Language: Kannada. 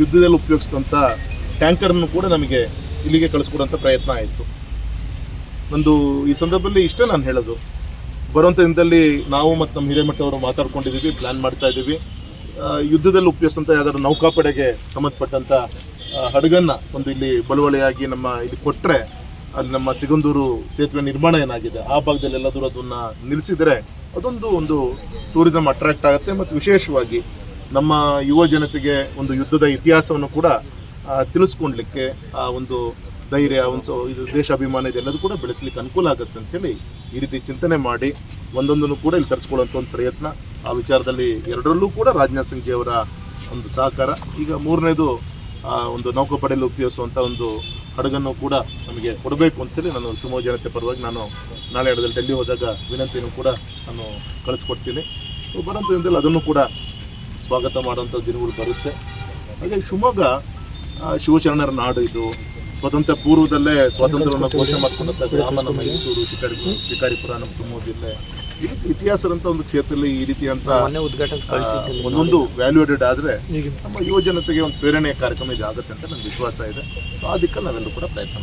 ಯುದ್ಧದಲ್ಲಿ ಉಪಯೋಗಿಸಿದಂಥ ಟ್ಯಾಂಕರನ್ನು ಕೂಡ ನಮಗೆ ಇಲ್ಲಿಗೆ ಕಳಿಸ್ಕೊಡೋಂಥ ಪ್ರಯತ್ನ ಆಯಿತು. ಒಂದು ಈ ಸಂದರ್ಭದಲ್ಲಿ ಇಷ್ಟೇ ನಾನು ಹೇಳೋದು. ಬರುವಂಥ ದಿನದಲ್ಲಿ ನಾವು ಮತ್ತು ನಮ್ಮ ಹಿರೇಮಠವರು ಮಾತಾಡ್ಕೊಂಡಿದ್ದೀವಿ ಪ್ಲ್ಯಾನ್ ಮಾಡ್ತಾ ಇದ್ದೀವಿ. ಯುದ್ಧದಲ್ಲಿ ಉಪಯೋಗಿಸಿದಂಥ ಯಾವ್ದಾದ್ರು ನೌಕಾಪಡೆಗೆ ಸಂಬಂಧಪಟ್ಟಂಥ ಹಡಗನ್ನು ಒಂದು ಇಲ್ಲಿ ಬಳುವಳಿಯಾಗಿ ನಮ್ಮ ಇಲ್ಲಿ ಕೊಟ್ಟರೆ ಅಲ್ಲಿ ನಮ್ಮ ಸಿಗಂದೂರು ಸೇತುವೆ ನಿರ್ಮಾಣ ಏನಾಗಿದೆ, ಆ ಭಾಗದಲ್ಲಿ ಎಲ್ಲಾದರೂ ಅದನ್ನು ನಿಲ್ಲಿಸಿದರೆ ಅದೊಂದು ಒಂದು ಟೂರಿಸಂ ಅಟ್ರಾಕ್ಟ್ ಆಗುತ್ತೆ ಮತ್ತು ವಿಶೇಷವಾಗಿ ನಮ್ಮ ಯುವ ಜನತೆಗೆ ಒಂದು ಯುದ್ಧದ ಇತಿಹಾಸವನ್ನು ಕೂಡ ತಿಳಿಸ್ಕೊಡ್ಲಿಕ್ಕೆ ಆ ಒಂದು ಧೈರ್ಯ, ಒಂದು ಇದು ದೇಶಾಭಿಮಾನ ಇದೆಲ್ಲದೂ ಕೂಡ ಬೆಳೆಸಲಿಕ್ಕೆ ಅನುಕೂಲ ಆಗುತ್ತೆ ಅಂಥೇಳಿ ಈ ರೀತಿ ಚಿಂತನೆ ಮಾಡಿ ಒಂದೊಂದನ್ನು ಕೂಡ ಇಲ್ಲಿ ತರಿಸ್ಕೊಳ್ಳೋಂಥ ಒಂದು ಪ್ರಯತ್ನ. ಆ ವಿಚಾರದಲ್ಲಿ ಎರಡರಲ್ಲೂ ಕೂಡ ರಾಜನಾಥ್ ಸಿಂಗ್ ಜಿಯವರ ಒಂದು ಸಹಕಾರ. ಈಗ ಮೂರನೇದು ಒಂದು ನೌಕಾಪಡೆಯಲ್ಲಿ ಉಪಯೋಗಿಸುವಂಥ ಒಂದು ಹಡಗನ್ನು ಕೂಡ ನಮಗೆ ಕೊಡಬೇಕು ಅಂತೇಳಿ ನಾನು ಸುಮೋ ಜನತೆ ಪರವಾಗಿ ನಾನು ನಾಳೆ ಹಡದಲ್ಲಿ ಡೆಲ್ಲಿ ಹೋದಾಗ ವಿನಂತಿಯನ್ನು ಕೂಡ ನಾನು ಕಳಿಸ್ಕೊಡ್ತೀನಿ. ಸೊ ಬರೋಂಥ ದಿನದಲ್ಲಿ ಅದನ್ನು ಕೂಡ ಸ್ವಾಗತ ಮಾಡುವಂಥ ದಿನಗಳು ಬರುತ್ತೆ. ಹಾಗೆ ಶಿವಮೊಗ್ಗ ಶಿವಚರಣರ ಶಿವಶರಣರ ನಾಡು ಇದು. ಸ್ವತಂತ್ರ ಪೂರ್ವದಲ್ಲೇ ಸ್ವಾತಂತ್ರ್ಯವನ್ನು ಘೋಷಣೆ ಮಾಡ್ಕೊಂಡಂಥ ಗ್ರಾಮ ನಮ್ಮ ಮೈಸೂರು ಶಿಕಾರಿ ಶಿಕಾರಿಪುರ ನಮ್ಮ ಶಿವಮೊಗ್ಗ ಜಿಲ್ಲೆ ಇತಿಹಾಸದಂಥ ಒಂದು ಕ್ಷೇತ್ರದಲ್ಲಿ ಈ ರೀತಿಯಂಥ ಮೊನ್ನೆ ಉದ್ಘಾಟನೆ ಆ, ಒಂದೊಂದು ವ್ಯಾಲ್ಯೂಡೆಡ್ ಆದರೆ ನಮ್ಮ ಯುವ ಜನತೆಗೆ ಒಂದು ಪ್ರೇರಣೆಯ ಕಾರ್ಯಕ್ರಮ ಇದಾಗುತ್ತೆ ಅಂತ ನನಗೆ ವಿಶ್ವಾಸ ಇದೆ. ಸೊ ಆ ದಿಕ್ಕಲ್ಲಿ ನಾವೆಲ್ಲರೂ ಕೂಡ ಪ್ರಯತ್ನ